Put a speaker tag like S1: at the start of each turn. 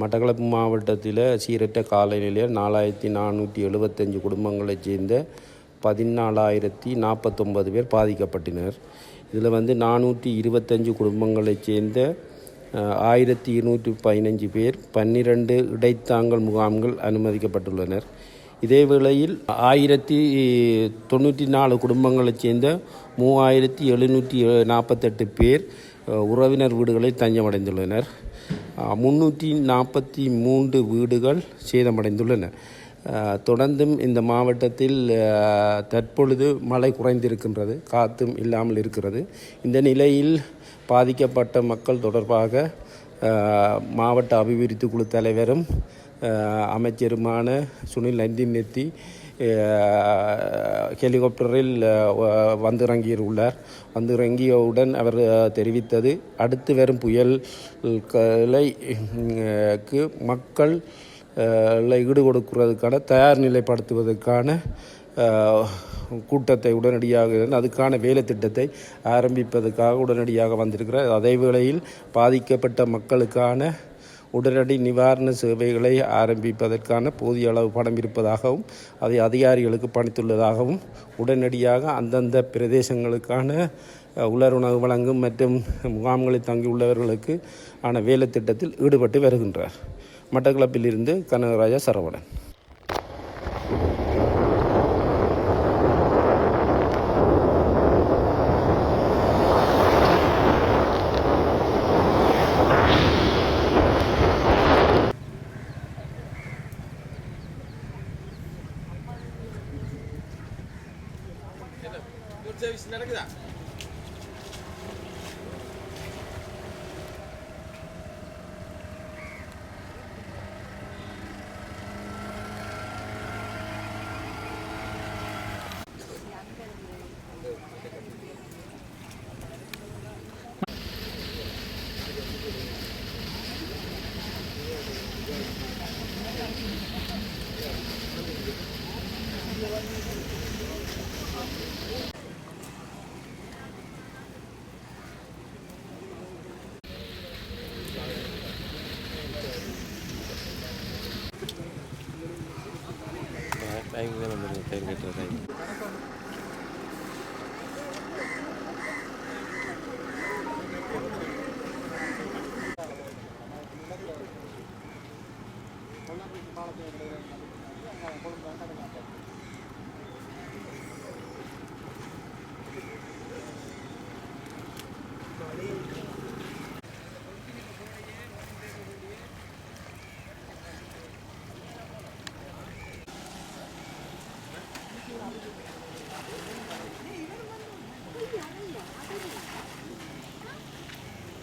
S1: மட்டக்களப்பு மாவட்டத்தில் சீரற்ற காலநிலையில் நாலாயிரத்தி நானூற்றி எழுபத்தஞ்சு குடும்பங்களைச் சேர்ந்த பதினாலாயிரத்தி நாற்பத்தொம்பது பேர் பாதிக்கப்பட்டனர். இதில் வந்து நானூற்றி இருபத்தஞ்சு குடும்பங்களைச் சேர்ந்த ஆயிரத்தி இருநூற்றி பதினஞ்சு பேர் பன்னிரண்டு இடைத்தாங்கல் முகாம்கள் அனுமதிக்கப்பட்டுள்ளனர். இதே வேளையில் ஆயிரத்தி தொண்ணூற்றி நாலு குடும்பங்களைச் சேர்ந்த மூவாயிரத்தி எழுநூற்றி நாற்பத்தெட்டு பேர் உறவினர் வீடுகளில் தஞ்சமடைந்துள்ளனர். முன்னூற்றி நாற்பத்தி மூன்று வீடுகள் சேதமடைந்துள்ளன. தொடர்ந்தும் இந்த மாவட்டத்தில் தற்பொழுது மழை குறைந்திருக்கின்றது காற்றும் இல்லாமல் இருக்கிறது. இந்த நிலையில் பாதிக்கப்பட்ட மக்கள் தொடர்பாக மாவட்ட அபிவிருத்தி குழு தலைவரும் அமைச்சருமான சுனில் நந்தின் நெத்தி ஹெலிகாப்டரில் வந்திறங்கியுள்ளார். வந்திறங்கியவுடன் அவர் தெரிவித்தது அடுத்து வரும் புயல்களை க்கு மக்கள் அஹ், ஈடு கொடுக்கிறதுக்கான தயார் நிலைப்படுத்துவதற்கான கூட்டத்தை உடனடியாக அதுக்கான வேலை திட்டத்தை ஆரம்பிப்பதற்காக உடனடியாக வந்திருக்கிறார். அதே வேளையில் பாதிக்கப்பட்ட மக்களுக்கான உடனடி நிவாரண சேவைகளை ஆரம்பிப்பதற்கான போதிய அளவு பணம் இருப்பதாகவும் அதை அதிகாரிகளுக்கு பணித்துள்ளதாகவும் உடனடியாக அந்தந்த பிரதேசங்களுக்கான உலர் உலருணவு வழங்கும் மற்றும் முகாம்களில் தங்கியுள்ளவர்களுக்கு ஆன வேலை திட்டத்தில் ஈடுபட்டு வருகின்றார். மட்டக்களப்பிலிருந்து கனகராஜா சரவணன். ஃபுட் சர்வீஸ் நடக்குதா Thank you.
S2: டைம் தான் வந்துடுங்க தேர் கட்டுற டைம்
S3: கொள்ளாப்பட்டி